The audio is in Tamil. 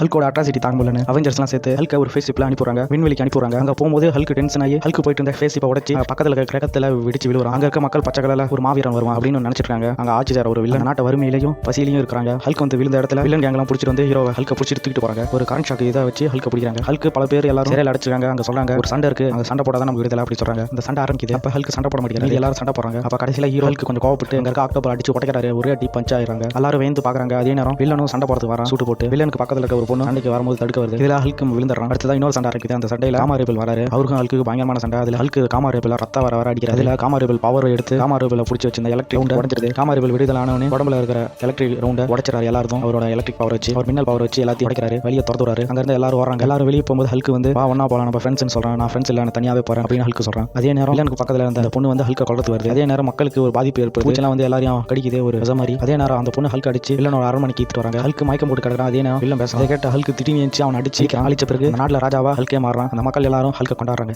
ஹல்கோட அட்ராசிட்டி தாங்க முடியலன்னு அவெஞ்சர்ஸ்லாம் சேர்த்து ஹல்க ஒரு ஃபேஸ் ஷிப்ல அனுப்புறாங்க விண்வெளிக்கு அனுப்புறாங்க அங்க போகும்போது ஹல்க் டென்ஷன் ஆகி ஹல்க் போயிட்டு இருந்த ஃபேஸ் இப்போ உடச்சி பக்கத்துல கிரகத்துல வெடிச்சு விழுவாங்க அங்க இருக்க மக்கள் பச்சை கலர்ல ஒரு மாவீரன் வருவான் அப்படின்னு நினைச்சிருக்காங்க. அங்க ஆட்சியார் ஒரு வில்லன் நாட்டு வறுமையிலையும் பசியிலையும் இருக்காங்க ஹல்க் வந்து விழுந்த இடத்துல வில்லன் கேங்கெல்லாம் பிடிச்சிட்டு வந்து ஹீரோ ஹல்க பிடிச்சிட்டு தூக்கிட்டு போறாங்க. ஒரு கரண்ட் ஷாக் இதை வச்சு ஹல்க பிடிக்கிறாங்க. ஹல்க் பல பேர் எல்லாரும் சிறையில் அடைச்சிருக்காங்க. அங்க சொல்றாங்க ஒரு சண்டை இருக்கு. அந்த சண்டை போடாதான் நம்ம விடுதலை அப்படி சொல்றாங்க. இந்த சண்டை ஆரம்பிக்குது. அப்ப ஹல்க் சண்டை போட மாட்டேங்கிறாங்க எல்லாரும் சண்டை போறாங்க அப்ப கடைசியில ஹீரோ ஹல்க் கொஞ்சம் கோவப்பட்டு அங்க இருக்க ஆக்டோபர் அடிச்சு உடைக்கிறாரு ஒரே அடி பஞ்ச் ஆயிடுறாங்க. எல்லாரும் வேந்து பாக்குறாங்க. அதே நேரம் வில்லனும் சண்டை போறதுக்கு வரான். சூட்டு போட்டு. வில்லனுக்கு பக்கத்துல இருக்க ஒரு பொண்ணு. சண்டைக்கு வரும்போது தடுக்க வருது. இதுல ஹல்க் விழுந்துறான் அடுத்ததான் இன்னொரு சண்டை இருக்குது. அந்த சண்டையில காமாரேபிள் வராரு. அவருக்கும் ஹல்க்கு பயங்கரமான சண்டை. அதுல ஹல்க் காமாரேபிள் ரத்த வர வர அடிக்கிறாரு. அதுல காமாரேபிள் பவர் எடுத்து காமாரேபிள் பிடிச்சி வச்சிருந்த எலக்ட்ரிக் ரவுண்ட் உடஞ்சிருது. காமாரேபிள் விடுதலை ஆனவனே உடம்புல இருக்கிற எலக்ட்ரிக் ரவுண்ட் உடைச்சிறாரு எல்லாரும் அவரோட எலக்ட்ரிக் பவர் வச்சு அவர் மின்னல் பவர் வச்சு எல்லாத்தையும் உடைக்கிறாரு. வெளியே திறந்துறாரு அங்க இருந்து எல்லாரும் வராங்க எல்லாரும் வெளியே போகும்போது ஹல்க் வந்து வா ஒன்னா போலாம். நம்ம ஃப்ரெண்ட்ஸ் சொல்றான். நான் ஃப்ரெண்ட்ஸ் இல்ல. நான் தனியாவே போறேன். அப்படின்னு ஹல்க் சொல்றான். அதே நேரம் வில்லனுக்கு பக்கத்துல இருந்த அந்த பொண்ணு வந்து ஹல்க கொள்ளத்து வருது. அதே நேரம் மக்களுக்கு ஒரு பாதிப்பு ஏற்படுது. பூச்செல்லாம் வந்து எல்லாரையும் கடிக்குது. ஒரு விச மாதிரி. அதே நேரம் அந்த பொண்ணு ஹல்க் அடிச்சு வில்லனோட அரண்மனைக்கு ஈத்துட்டு வராங்க. ஹல்க் மயக்கம் போட்டு கிடக்குறான். அதே நேரம் வில்லன் பேச கேரக்டர் கேட்ட ஹல்க் திடீர்னு அவன் அடிச்சு அழிச்ச பிறகு நாட்டில் ராஜாவா ஹல்கே மாறுறான். அந்த மக்கள் எல்லாரும் ஹல்க கொண்டாடுறாங்க.